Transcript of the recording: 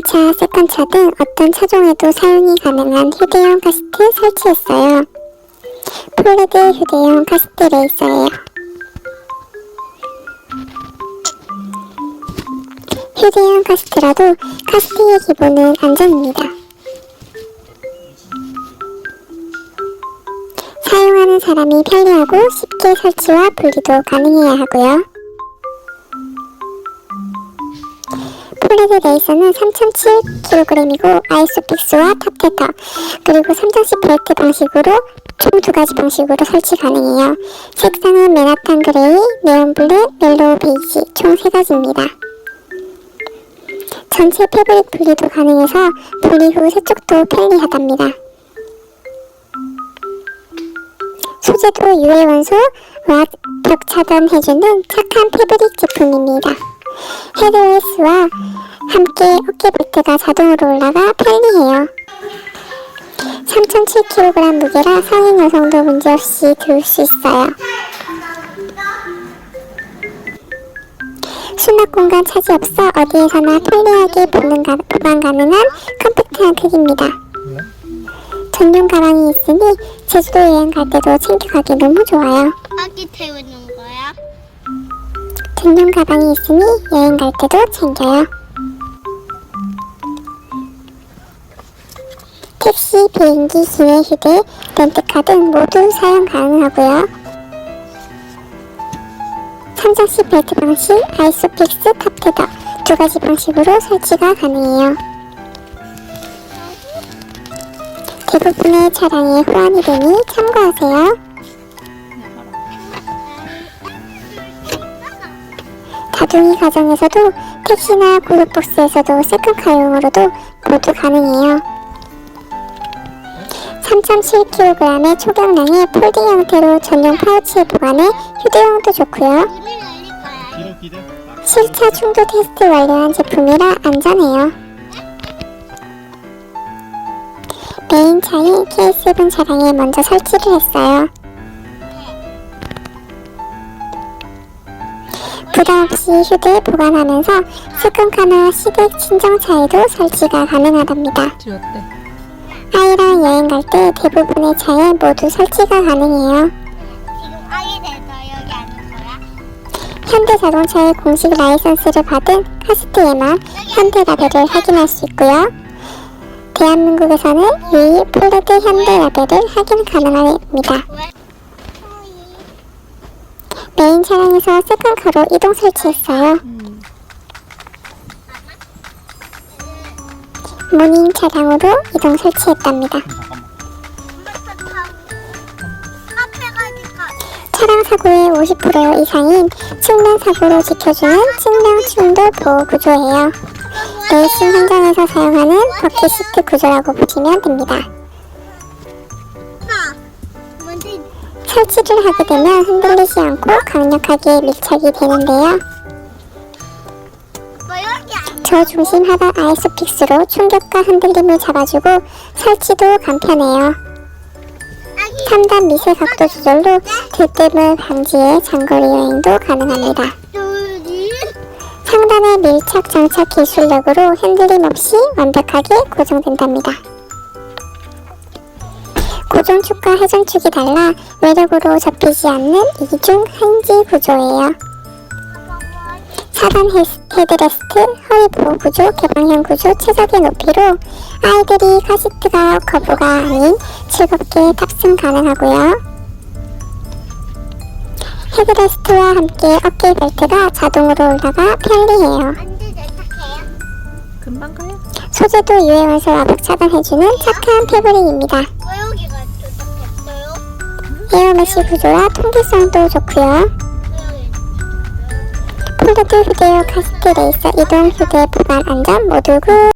메인차, 세컨차 등 어떤 차종에도 사용이 가능한 휴대용 카스트 설치했어요. 폴레드 휴대용 카스트 레이서예요. 휴대용 카스트라도 카스트의 기본은 안전입니다. 사용하는 사람이 편리하고 쉽게 설치와 분리도 가능해야 하고요. 폴리드 레이서는 3.7kg이고 아이소픽스와 탑테터 그리고 3장식 벨트 방식으로 총 두 가지 방식으로 설치 가능해요. 색상은 맨하탄 그레이, 네온 블랙, 멜로우 베이지 총 세 가지입니다. 전체 패브릭 분리도 가능해서 분리 후 세척도 편리하답니다. 소재도 유해 원소와 벽 차단해주는 착한 패브릭 제품입니다. 헤드레스와 함께 어깨 벨트가 자동으로 올라가 편리해요. 3.7kg 무게라 성인 여성도 문제없이 들을 수 있어요. 수납 공간 차지 없어 어디에서나 편리하게 보관 가- 보관 가능한 컴팩트한 크기입니다. 전용 가방이 있으니 제주도 여행 갈 때도 챙겨가기 너무 좋아요. 아기 태우는 거야? 전용 가방이 있으니 여행 갈 때도 챙겨요. 택시, 비행기, 기내 휴대, 렌트카 등 모두 사용 가능하고요. 3장식 벨트 방식, 아이소픽스 탑테더 두 가지 방식으로 설치가 가능해요. 대부분의 차량에 호환이 되니 참고하세요. 다둥이 가정에서도 택시나 고속버스에서도 세컨카용으로도 모두 가능해요. 3.7kg의 초경량의 폴딩 형태로 전용 파우치에 보관해 휴대용도 좋고요. 눈을 날릴 거야. 뒤로 기대. 실차 충돌 테스트 완료한 제품이라 안전해요. 메인 차인 K7 차량에 먼저 설치를 했어요. 부담 없이 휴대에 보관하면서 세컨카나 시댁 친정차에도 설치가 가능하답니다. 아이랑 여행 갈 때 대부분의 차에 모두 설치가 가능해요. 지금 아기 돼서 여기 앉은 거야? 현대자동차의 공식 라이선스를 받은 카스트에만 현대 라벨을 확인할 수 있고요. 대한민국에서는 유일 폴레드 현대 라벨을 확인 가능합니다. 왜? 메인 차량에서 세컨카로 이동 설치했어요. 모닝 차량으로 이동 설치했답니다. 차량 사고의 50% 이상인 측면 사고로 지켜주는 측면 충돌 보호 구조예요. 레이싱 현장에서 사용하는 버킷시트 구조라고 보시면 됩니다. 설치를 하게 되면 흔들리지 않고 강력하게 밀착이 되는데요. 저중심 하단 아이소픽스로 충격과 흔들림을 잡아주고 설치도 간편해요. 아기 3단 미세 각도 조절로 들뜸을 방지해 장거리 여행도 가능합니다. 상단의 밀착 장착 기술력으로 흔들림 없이 완벽하게 고정된답니다. 고정축과 회전축이 달라 외력으로 접히지 않는 이중 한지 구조예요. 4단 헤드레스트, 허리 보호 구조, 개방형 구조, 최적의 높이로 아이들이 카시트가 거부가 아닌 즐겁게 탑승 가능하고요. 헤드레스트와 함께 어깨 벨트가 자동으로 올라가 편리해요. 금방 가요. 소재도 유해 원소 와벽 차단해주는 착한 패브릭입니다. 에어메쉬 구조와 통기성도 좋고요. 폴더드 휴대용 카스트 레이서 이동 휴대 보관 안전 모두 굿!